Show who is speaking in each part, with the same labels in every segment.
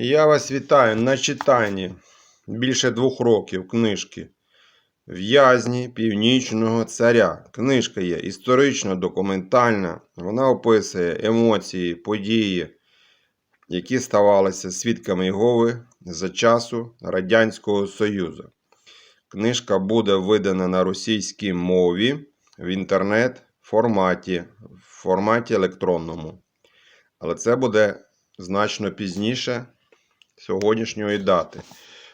Speaker 1: Я вас вітаю на читанні більше двох років книжки В'язні Північного Царя. Книжка є історично-документальна. Вона описує емоції, події, які ставалися свідками Єгови за часу Радянського Союзу. Книжка буде видана на російській мові в інтернет форматі, в форматі електронному. Але це буде значно пізніше сьогоднішньої дати.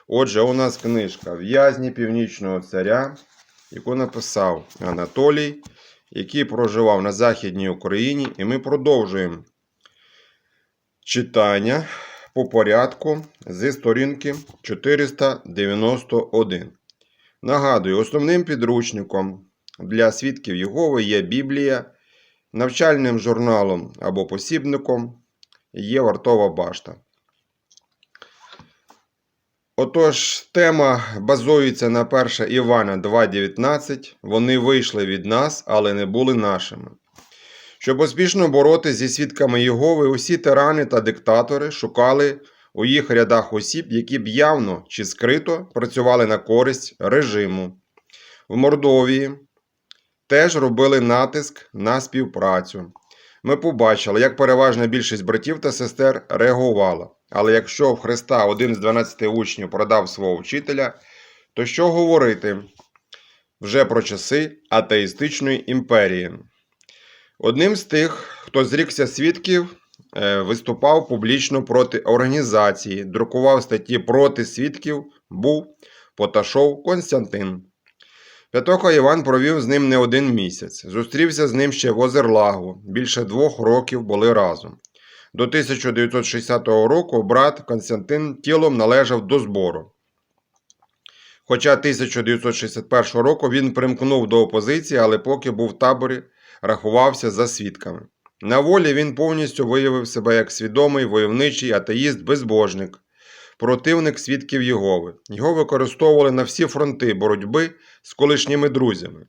Speaker 1: Отже, у нас книжка В'язні Північного Царя, яку написав Анатолій, який проживав на Західній Україні. І ми продовжуємо читання по порядку зі сторінки 491. Нагадую, основним підручником для свідків Єгови є Біблія, навчальним журналом або посібником є вартова башта. Отож, тема базується на 1 Івана 2.19. Вони вийшли від нас, але не були нашими. Щоб успішно боротися зі свідками Єгови, усі тирани та диктатори шукали у їх рядах осіб, які б явно чи скрито працювали на користь режиму. В Мордовії теж робили натиск на співпрацю. Ми побачили, як переважна більшість братів та сестер реагувала. Але якщо в Христа один з 12 учнів продав свого вчителя, то що говорити вже про часи атеїстичної імперії? Одним з тих, хто зрікся свідків, е, виступав публічно проти організації, друкував статті проти свідків, був Поташов Константин. П'ятоха Іван провів з ним не один місяць. Зустрівся з ним ще в Озерлагу. Більше двох років були разом. До 1960 року брат Константин тілом належав до збору. Хоча 1961 року він примкнув до опозиції, але поки був в таборі, рахувався за свідками. На волі він повністю виявив себе як свідомий войовничий атеїст-безбожник, противник свідків Єгови. Його використовували на всі фронти боротьби з колишніми друзями.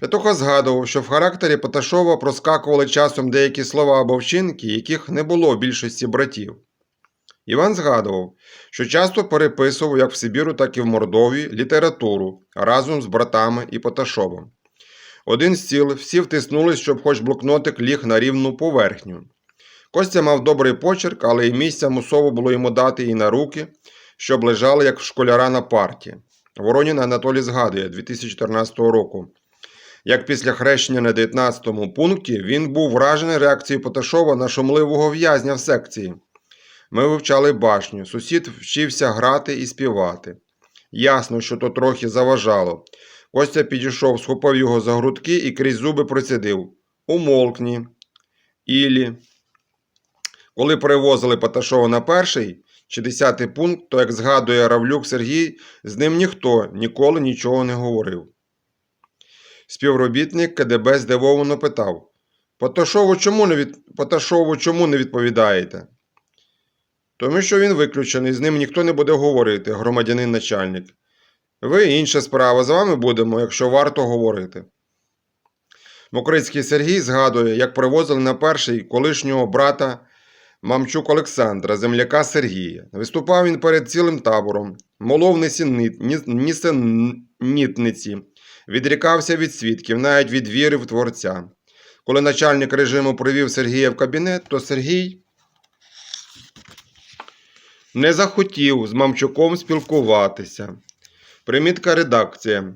Speaker 1: Петуха згадував, що в характері Поташова проскакували часом деякі слова або вчинки, яких не було в більшості братів. Іван згадував, що часто переписував як в Сибіру, так і в Мордові літературу разом з братами і Поташовим. Один з ціл всі втиснулись, щоб хоч блокнотик ліг на рівну поверхню. Костя мав добрий почерк, але і місця мусово було йому дати і на руки, щоб лежали як в школяра на парті. Воронін Анатолій згадує 2014 року. Як після хрещення на 19-му пункті він був вражений реакцією Поташова на шумливого в'язня в секції. Ми вивчали башню, сусід вчився грати і співати. Ясно, що то трохи заважало. Костя підійшов, схопив його за грудки і крізь зуби процідив Умолкні. Ілі. Коли перевозили Поташова на перший чи десятий пункт, то, як згадує Равлюк Сергій, з ним ніхто ніколи нічого не говорив. Співробітник КДБ здивовано питав Поташову чому не, від... Поташову чому не відповідаєте? Тому що він виключений, з ним ніхто не буде говорити, громадянин начальник. Ви інша справа, з вами будемо, якщо варто говорити. Мокрицький Сергій згадує, як привозили на перший колишнього брата Мамчук Олександра, земляка Сергія. Виступав він перед цілим табором, молов нісенітниці, відрікався від свідків, навіть від віри в Творця. Коли начальник режиму привів Сергія в кабінет, то Сергій не захотів з Мамчуком спілкуватися. Примітка редакція.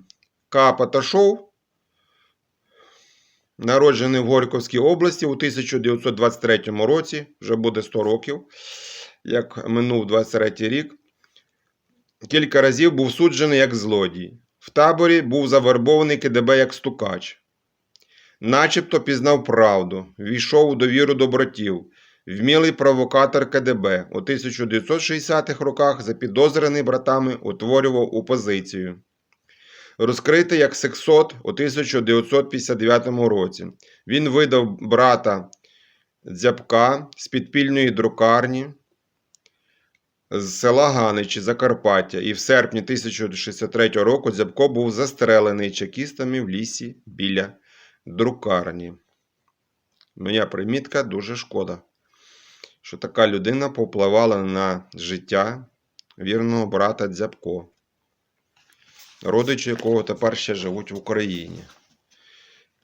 Speaker 1: К. Паташов, народжений в Горьковській області у 1923 році, вже буде 100 років, як минув 23 рік. Кілька разів був суджений як злодій. В таборі був завербований КДБ як стукач. Начебто пізнав правду, війшов у довіру до братів, вмілий провокатор КДБ. У 1960-х роках запідозрений братами утворював опозицію. Розкритий як сексот у 1959 році. Він видав брата Дзябка з підпільної друкарні з села Ганичі Закарпаття, і в серпні 1963 року Дзябко був застрелений чекістами в лісі біля друкарні. Моя примітка дуже шкода, що така людина повпливала на життя вірного брата Дзябко, родичі якого тепер ще живуть в Україні.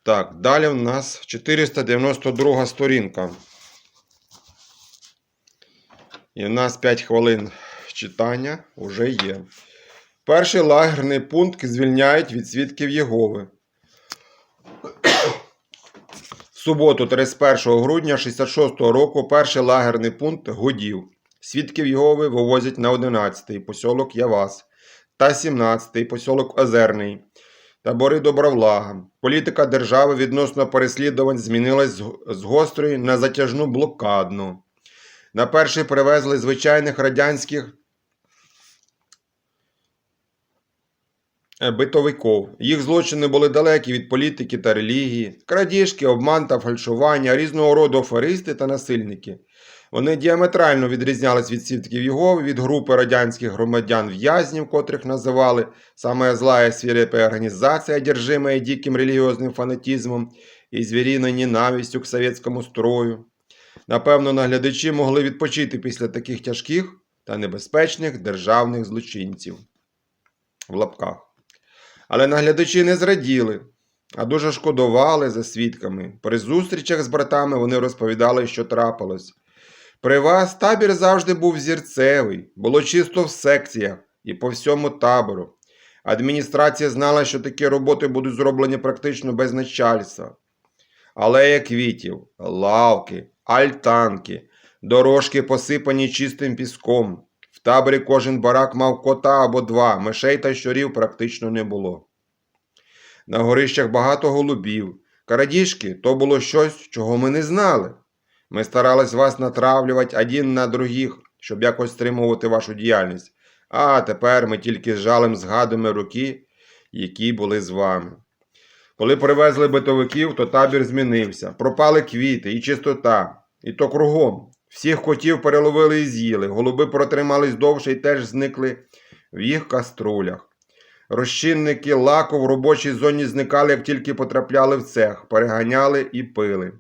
Speaker 1: Так, далі в нас 492 сторінка. І в нас 5 хвилин читання вже є. Перший лагерний пункт звільняють від свідків Єгови. В суботу, 31 грудня 66 року, перший лагерний пункт гудів. Свідків Єгови вивозять на 11-й посілок Явас та 17-й посілок Озерний. Табори Добровлага. Політика держави відносно переслідувань змінилась з гострої на затяжну блокадну. На перший привезли звичайних радянських е, битовиків. Їх злочини були далекі від політики та релігії, крадіжки, обман та фальшування, різного роду аферисти та насильники. Вони діаметрально відрізнялись від свідків Єгови, від групи радянських громадян в'язнів, котрих називали «самая злая свирепая організація, одержимая диким релігіозним фанатизмом і звіріною ненавистю к совєтському строю. Напевно, наглядачі могли відпочити після таких тяжких та небезпечних державних злочинців. В лапках. Але наглядачі не зраділи, а дуже шкодували за свідками. При зустрічах з братами вони розповідали, що трапилось. При вас табір завжди був зірцевий, було чисто в секціях і по всьому табору. Адміністрація знала, що такі роботи будуть зроблені практично без начальства. Алея квітів, лавки, альтанки, дорожки посипані чистим піском. В таборі кожен барак мав кота або два, мишей та щурів практично не було. На горищах багато голубів. Крадіжки то було щось, чого ми не знали. Ми старались вас натравлювати один на других, щоб якось стримувати вашу діяльність. А тепер ми тільки з жалем згадуємо роки, які були з вами. Коли привезли битовиків, то табір змінився. Пропали квіти і чистота. І то кругом. Всіх котів переловили і з'їли, голуби протримались довше і теж зникли в їх каструлях. Розчинники лаку в робочій зоні зникали, як тільки потрапляли в цех, переганяли і пили.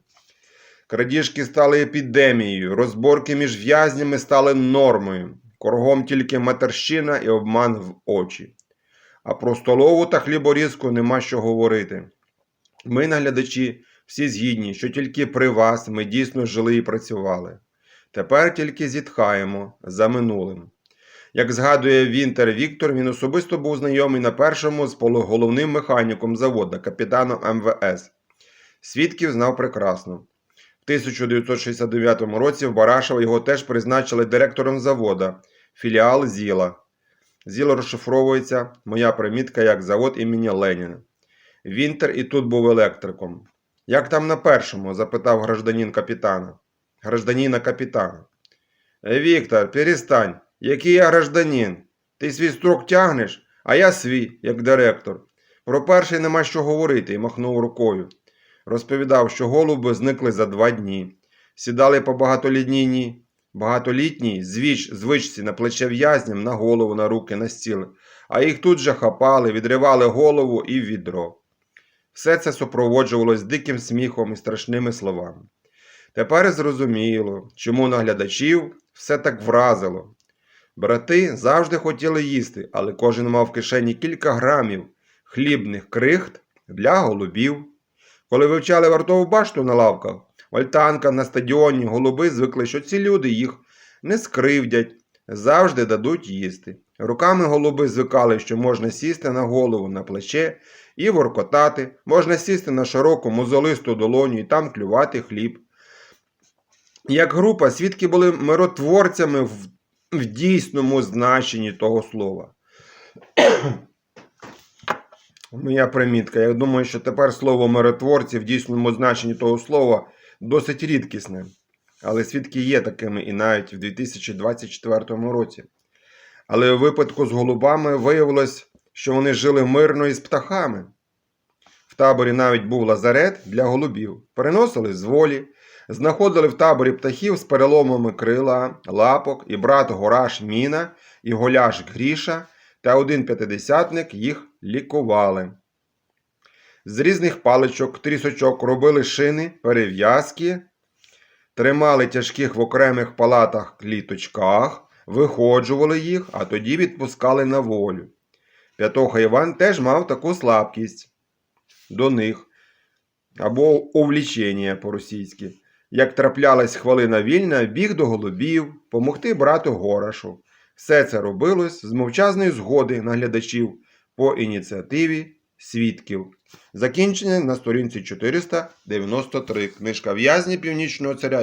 Speaker 1: Крадіжки стали епідемією, розборки між в'язнями стали нормою. Кругом тільки матерщина і обман в очі. А про столову та хліборізку нема що говорити. Ми, наглядачі, всі згідні, що тільки при вас ми дійсно жили і працювали. Тепер тільки зітхаємо за минулим. Як згадує Вінтер Віктор, він особисто був знайомий на першому з головним механіком заводу, капітаном МВС. Свідків знав прекрасно. В 1969 році в Барашево його теж призначили директором завода, філіал Зіла. Зіло розшифровується моя примітка як завод імені Леніна. Вінтер і тут був електриком. Як там на першому? запитав гражданин капітана. Гражданіна капітана. «Е, Віктор, перестань. Який я гражданин? Ти свій строк тягнеш, а я свій, як директор. Про перший нема що говорити і махнув рукою. Розповідав, що голуби зникли за два дні. Сідали по багатолітній, багатолітній звіч, звичці на плече в'язням, на голову, на руки, на стіл, а їх тут же хапали, відривали голову і відро. Все це супроводжувалось диким сміхом і страшними словами. Тепер зрозуміло, чому наглядачів все так вразило. Брати завжди хотіли їсти, але кожен мав в кишені кілька грамів хлібних крихт для голубів. Коли вивчали вартову башту на лавках, альтанка на стадіоні, голуби звикли, що ці люди їх не скривдять, завжди дадуть їсти. Руками голуби звикали, що можна сісти на голову, на плече і воркотати, можна сісти на широку мозолисту долоню і там клювати хліб. Як група, свідки були миротворцями в, в дійсному значенні того слова. Моя примітка. Я думаю, що тепер слово миротворці в дійсному значенні того слова досить рідкісне. Але свідки є такими і навіть в 2024 році. Але у випадку з голубами виявилось, що вони жили мирно із птахами. В таборі навіть був лазарет для голубів. Переносили з волі, знаходили в таборі птахів з переломами крила, лапок, і брат Гораш Міна, і голяш Гріша та один п'ятидесятник їх лікували. З різних паличок, трісочок робили шини, перев'язки тримали тяжких в окремих палатах кліточках, виходжували їх, а тоді відпускали на волю. П'ятоха Іван теж мав таку слабкість до них або увлічення по-російськи. Як траплялась хвилина вільна, біг до голубів, помогти брату Горашу. Все це робилось з мовчазної згоди наглядачів по ініціативі свідків. Закінчення на сторінці 493. Книжка в'язні Північного царя